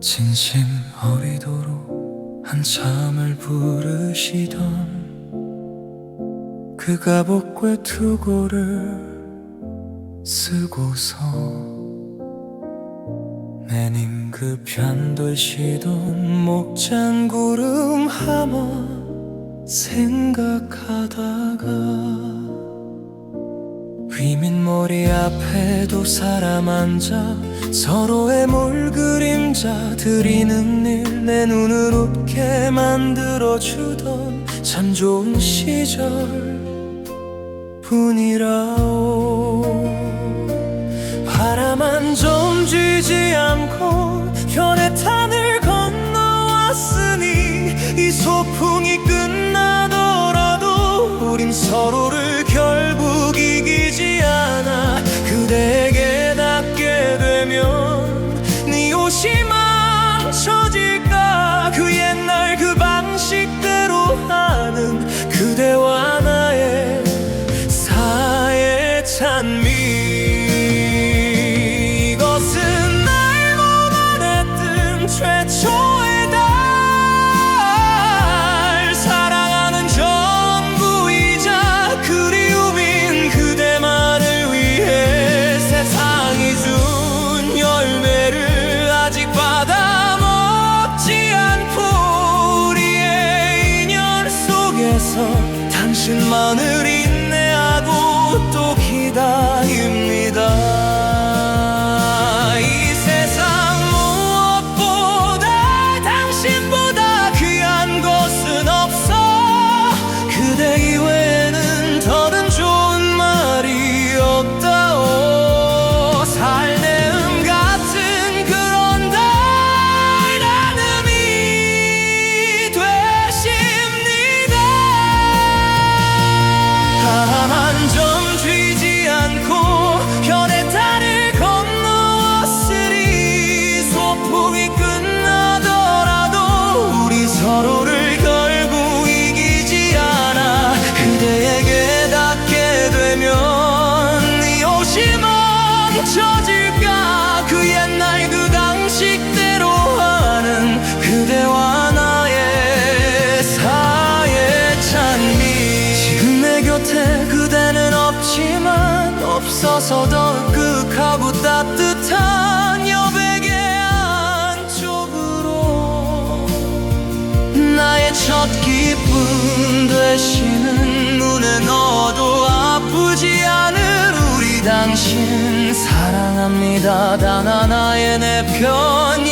진심 어리도록 한참을 부르시던 그 가복과 투고를 쓰고서 내님 그 편돌시던 목장구름 하마 생각하다가 휘민머리 앞에도 사람 앉아 서로의 몰 그림자 드리는 일 내 눈을 웃게 만들어주던 참 좋은 시절 뿐이라오. 바라만 좀 쥐지 않고 현해탄을 건너왔으니 이 소풍이 끝나더라도 우린 서로를 당신만을 인내하고 또 기다립 없어서 더 흑하고 따뜻한 여백의 안쪽으로 나의 첫 기쁨 되시는 눈에 넣어도 아프지 않을 우리 당신 사랑합니다. 단 하나의 내 편